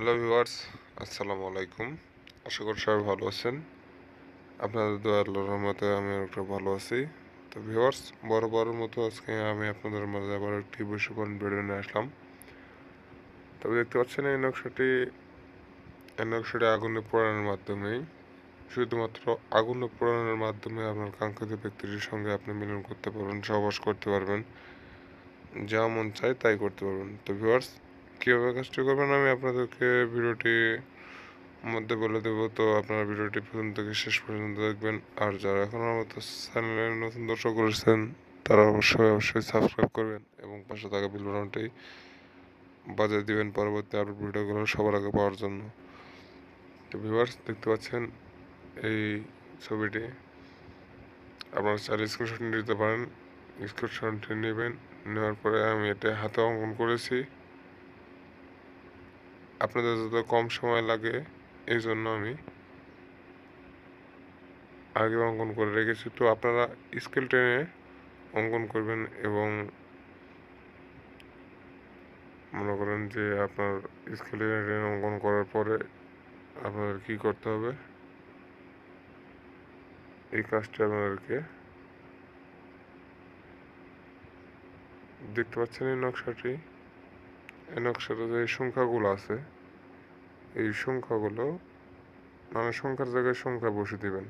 Hello viewers আসসালামু আলাইকুম আশা করি সবাই ভালো আছেন। আপনাদের দোয়া আল্লাহর রহমতে আমি একটা ভালো আছি। তো ভিউয়ার্স বড় বড় মতো আজকে আমি আপনাদের মাঝে আবার একটি বৈশ্যপন ভিডিও নিয়ে আসলাম। তবে দেখতে পাচ্ছেন এই নকশাটি এই নকশাটি আগুনে পোড়ানোর মাধ্যমেই, শুধুমাত্র আগুনে পোড়ানোর মাধ্যমে আপনার কাঙ্ক্ষিত ব্যক্তিটির সঙ্গে আপনি মিলন করতে পারবেন, সহবাস করতে পারবেন। যা মন চায় তাই করতে পারবেন। তো ভিউয়ার্স কীভাবে কাজটি করবেন আমি আপনাদেরকে ভিডিওটি মধ্যে বলে দেবো। তো আপনারা ভিডিওটি প্রথম থেকে শেষ পর্যন্ত দেখবেন। আর যারা এখন আমার চ্যানেলে নতুন দর্শক করেছেন তারা অবশ্যই অবশ্যই সাবস্ক্রাইব করবেন এবং পাশে থাকা বিল বাটনটি বাজিয়ে দিবেন পরবর্তী আরও ভিডিওগুলো সবার আগে পাওয়ার জন্য। তো ভিউয়ার্স দেখতে পাচ্ছেন এই ছবিটি। আপনারা চাইলে স্ক্রিনশট নিতে পারেন। স্ক্রিনশটটি নেবেন। নেওয়ার পরে আমি এটা হাতে অঙ্কন করেছি। আপনাদের যত কম সময় লাগে, এই জন্য আমি আগে অঙ্কন করে রেখেছি। তো আপনারা স্কেল টেনে অঙ্কন করবেন এবং মনে করেন যে আপনার স্কেল টেনে অঙ্কন করার পরে আপনাদের কি করতে হবে? এই কাজটা আপনাদেরকে দেখতে পাচ্ছেন এই নকশাটি? নকশাতে যে সংখ্যাগুলো আছে, এই সংখ্যাগুলো মানে সংখ্যার জায়গায় সংখ্যা বসে দিবেন।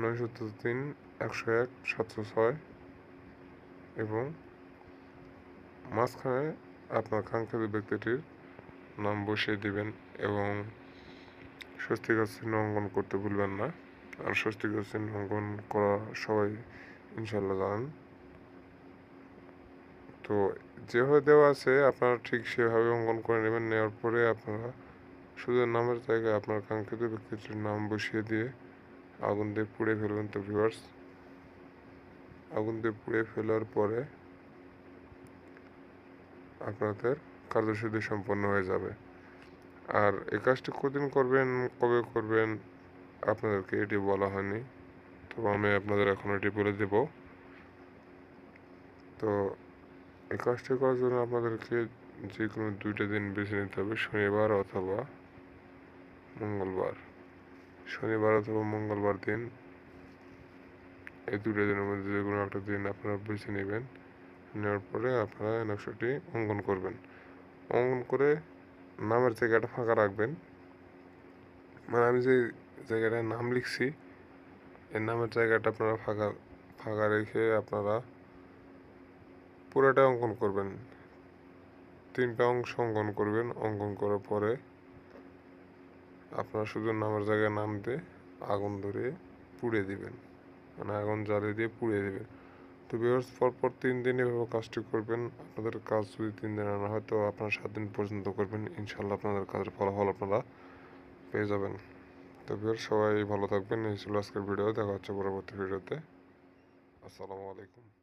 নয়শো তিন, একশো এক, সাতশো ছয় এবং মাঝখানে আপনার কাঙ্ক্ষিত ব্যক্তিটির নাম বসিয়ে দিবেন এবং স্বস্তিকার চিহ্ন অঙ্কন করতে ভুলবেন না। আর স্বস্তিকার চিহ্ন অঙ্কন করা সবাই ইনশাল্লাহ জানেন। তো যেভাবে দেওয়া আছে, আপনারা ঠিক সেভাবে অঙ্কন করে নেবেন। নেওয়ার পরে আপনারা শুধু নামের জায়গায় আপনার কাঙ্ক্ষিত ব্যক্তিটির নাম বসিয়ে দিয়ে আগুন দিয়ে পুড়ে ফেলবেন। তো ভিউয়ার্স আগুন দিয়ে পুড়ে ফেলার পরে আপনাদের কার্যসিদ্ধি সম্পন্ন হয়ে যাবে। আর এই কাজটি কদিন করবেন, কবে করবেন, আপনাদেরকে এটি বলা হয়নি। তো আমি আপনাদের এখন এটি বলে দেব। তো এই কাজটি করার জন্য আপনাদেরকে যে কোনো দুইটা দিন বেছে নিতে হবে, শনিবার অথবা মঙ্গলবার। শনিবার অথবা মঙ্গলবার দিন, এই দুটো দিনের মধ্যে যে কোনো একটা দিন আপনারা বেছে নেবেন। নেওয়ার পরে আপনারা নকশাটি অঙ্কন করবেন। অঙ্কন করে নামের জায়গাটা ফাঁকা রাখবেন। মানে আমি যে জায়গাটায় নাম লিখছি, এই নামের জায়গাটা আপনারা ফাঁকা ফাঁকা রেখে আপনারা পুরোটা অঙ্কন করবেন। তিনটা অংশ অঙ্কন করবেন। অঙ্কন করার পরে আপনার শুধু নামের জায়গায় নাম দিয়ে আগুন ধরে পুড়ে দিবেন। মানে আগুন জ্বালিয়ে দিয়ে পুড়ে দিবেন। তো বিভার্স পরপর তিন দিন এভাবে কাজটি করবেন। আপনাদের কাজ যদি তিন দিন আনা হয়, তো আপনারা সাত দিন পর্যন্ত করবেন। ইনশাল্লাহ আপনাদের কাজের ফলাফল আপনারা পেয়ে যাবেন। তো বিভার্স সবাই ভালো থাকবেন। এই ছিল আজকের ভিডিও। দেখা হচ্ছে পরবর্তী ভিডিওতে। আসসালামু আলাইকুম।